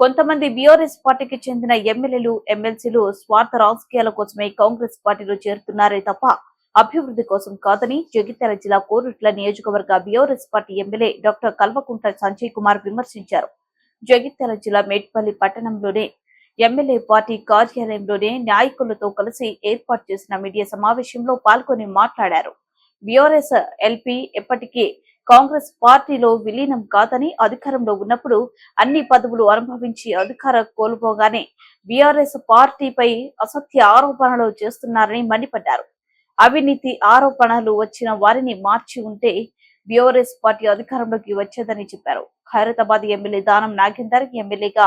కొంతమంది బీఆర్ఎస్ పార్టీకి చెందిన ఎమ్మెల్యేలు ఎమ్మెల్సీలు స్వార్థ రాజకీయాల కోసమే కాంగ్రెస్ పార్టీలో చేరుతున్నారే తప్ప అభివృద్ధి కోసం కాదని జగిత్యాల జిల్లా కోరుట్ల నియోజకవర్గ BRS party MLA doctor Kalvakuntla Sanjay Kumar విమర్శించారు. జగిత్యాల జిల్లా మేట్పల్లి పట్టణంలోనే ఎమ్మెల్యే పార్టీ కార్యాలయంలోనే నాయకులతో కలిసి ఏర్పాటు చేసిన మీడియా సమావేశంలో పాల్గొని మాట్లాడారు. బీఆర్ఎస్ ఎల్పీ ఎప్పటికీ కాంగ్రెస్ పార్టీలో విలీనం కాదని అధికారంలో ఉన్నప్పుడు అన్ని పదవులు అనుభవించి అధికార కోల్పోగానే బీఆర్ఎస్ పార్టీపై అసత్య ఆరోపణలు చేస్తున్నారని మండిపడ్డారు. అవినీతి ఆరోపణలు వచ్చిన వారిని మార్చి ఉంటే బీఆర్ఎస్ పార్టీ అధికారంలోకి వచ్చేదని చెప్పారు. ఖైరతాబాద్ ఎమ్మెల్యే దానం నాగేందర్ ఎమ్మెల్యేగా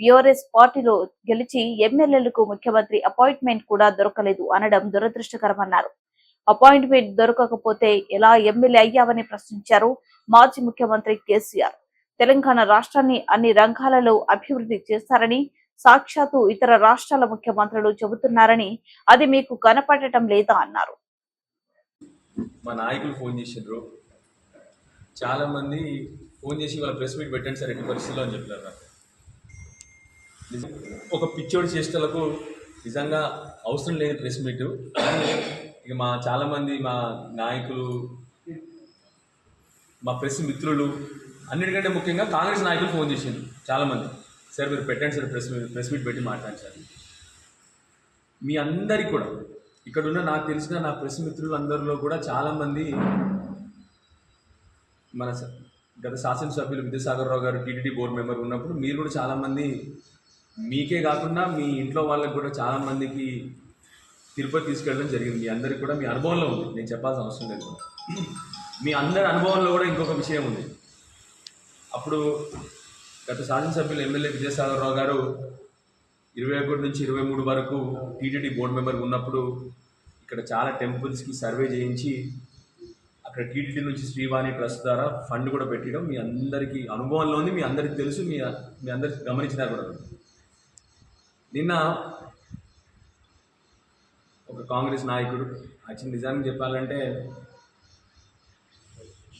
బీఆర్ఎస్ పార్టీలో గెలిచి ఎమ్మెల్యేలకు ముఖ్యమంత్రి అపాయింట్మెంట్ కూడా దొరకలేదు అనడం దురదృష్టకరమన్నారు. అపాయింట్మెంట్ దొరకకపోతే ఎలా ఎమ్మెల్యే అయ్యావని ప్రశ్నించారు మాజీ ముఖ్యమంత్రి కేసీఆర్. తెలంగాణ రాష్ట్రాన్ని అన్ని రంగాలలో అభివృద్ధి చేస్తారని సాక్షాత్తు ఇతర రాష్ట్రాల ముఖ్యమంత్రులు చెబుతున్నారని అది మీకు కనపడటం లేదా అన్నారు. మా నాయకులు ఫోన్ చేసిండ్రు. చాలామంది ఫోన్ చేసి వాళ్ళ ప్రెస్ మీట్ పెట్టండి సార్ ఎట్టి పరిస్థితుల్లో అని చెప్పారు నాకు. ఒక పిచ్చోడి చేష్టలకు నిజంగా అవసరం లేని ప్రెస్ మీట్. ఇక మా చాలామంది మా నాయకులు మా ప్రెస్ మిత్రులు అన్నిటికంటే ముఖ్యంగా కాంగ్రెస్ నాయకులు ఫోన్ చేసిండ్రు చాలామంది. సార్ మీరు పెట్టండి సార్ ప్రెస్ ప్రెస్ మీట్ పెట్టి మాట్లాడండి సార్. మీ అందరికి కూడా ఇక్కడున్న నాకు తెలిసిన నా ప్రెస్ మిత్రులు అందరిలో కూడా చాలామంది మన గత శాసనసభ్యులు విద్యాసాగర్ రావు గారు టీటీడీ బోర్డు మెంబర్ ఉన్నప్పుడు మీరు కూడా చాలామంది మీకే కాకుండా మీ ఇంట్లో వాళ్ళకి కూడా చాలామందికి తిరుపతి తీసుకెళ్ళడం జరిగింది. మీ అందరికి కూడా మీ అనుభవంలో ఉంది. నేను చెప్పాల్సిన అవసరం లేదు మీ అందరి అనుభవంలో కూడా ఇంకొక విషయం ఉంది. అప్పుడు గత శాసనసభ్యులు ఎమ్మెల్యే విజయసాగరరావు గారు ఇరవై ఒకటి నుంచి ఇరవై మూడు వరకు టీటీడీ బోర్డు మెంబర్ ఉన్నప్పుడు ఇక్కడ చాలా టెంపుల్స్కి సర్వే చేయించి అక్కడ టీటీడీ నుంచి శ్రీవాణి ట్రస్ట్ ద్వారా ఫండ్ కూడా పెట్టడం మీ అందరికీ అనుభవంలో ఉంది. మీ అందరికీ తెలుసు. మీ మీ అందరికి గమనించినారు కూడా. నిన్న ఒక కాంగ్రెస్ నాయకుడు యాక్చువల్ నిజానికి చెప్పాలంటే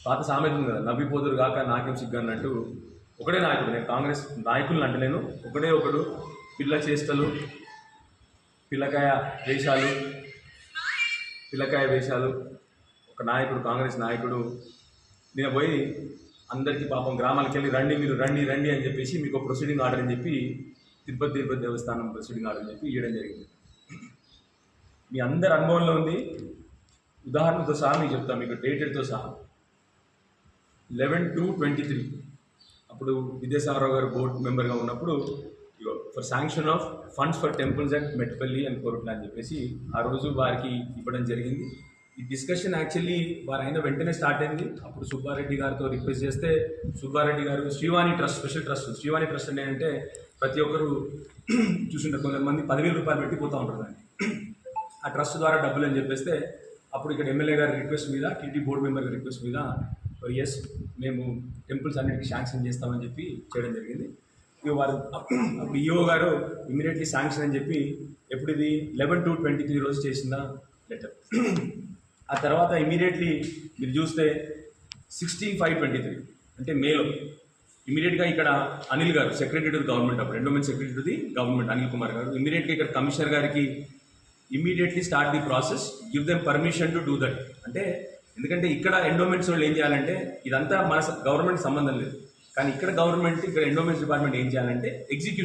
పాత సామెత ఉంది కదా నవ్విపోదురు కాక నాకేం సిగ్గు అన్నట్టు. ఒకడే నాయకుడు నేను కాంగ్రెస్ నాయకులను అంటలేను ఒకడే ఒకడు పిల్ల చేష్టలు పిల్లకాయ వేషాలు పిల్లకాయ వేషాలు. ఒక నాయకుడు కాంగ్రెస్ నాయకుడు. నేను పోయి అందరికీ పాపం గ్రామాలకి వెళ్ళి రండి మీరు రండి రండి అని చెప్పేసి మీకు ప్రొసీడింగ్ ఆర్డర్ అని చెప్పి తిరుపతి తిరుపతి దేవస్థానం ప్రొసీడింగ్ ఆర్డర్ అని చెప్పి ఇవ్వడం జరిగింది. మీ అందరి అనుభవంలో ఉంది. ఉదాహరణతో సహా మీకు చెప్తాను మీకు డేటెడ్తో సహా. లెవెన్ టు ట్వంటీ త్రీ అప్పుడు విద్యాసాగరరావు గారు బోర్డు మెంబర్గా ఉన్నప్పుడు for sanction of funds for temples at Metpalli and Korutla అని చెప్పేసి ఆ రోజు వారికి ఇవ్వడం జరిగింది. ఈ డిస్కషన్ యాక్చువల్లీ వారు అయిన వెంటనే స్టార్ట్ అయింది. అప్పుడు సుబ్బారెడ్డి గారితో రిక్వెస్ట్ చేస్తే సుబ్బారెడ్డి గారు Srivani trust special trust Srivani trust అంటే ఏంటంటే ప్రతి ఒక్కరు చూసుంటారు కొంతమంది పదివేల రూపాయలు పెట్టి పోతూ ఉంటారు దాన్ని. ఆ ట్రస్ట్ ద్వారా డబ్బులు అని చెప్పేస్తే అప్పుడు ఇక్కడ ఎమ్మెల్యే గారి రిక్వెస్ట్ మీద టీటీ బోర్డు మెంబర్ రిక్వెస్ట్ మీద ఎస్ మేము టెంపుల్స్ అన్నిటికీ శాంక్షన్ చేస్తామని చెప్పి చేయడం జరిగింది. ఇక వారు అప్పుడు ఈఓ గారు ఇమీడియట్లీ శాంక్షన్ అని చెప్పి ఎప్పుడు ఇది లెవెన్ టు ట్వంటీ త్రీ రోజు చేసిన లెటర్ ఆ తర్వాత ఇమీడియట్లీ మీరు చూస్తే సిక్స్టీన్ ఫైవ్ ట్వంటీ త్రీ అంటే మేలో. ఇమీడియట్గా ఇక్కడ అనిల్ గారు సెక్రటరీ టు గవర్నమెంట్ అప్పుడు endowment secretary to the government Anil Kumar గారు. ఇమీడియట్గా ఇక్కడ కమిషనర్ గారికి immediately start the process give them permission to do that అంటే ఎందుకంటే ఇక్కడ ఎండోమెంట్స్ వాళ్ళు ఏం చేయాలంటే ఇదంతా మన గవర్నమెంట్ సంబంధం లేదు. కానీ ఇక్కడ గవర్నమెంట్ ఇక్కడ ఎండోమెంట్స్ డిపార్ట్మెంట్ ఏం చేయాలంటే ఎగ్జిక్యూట్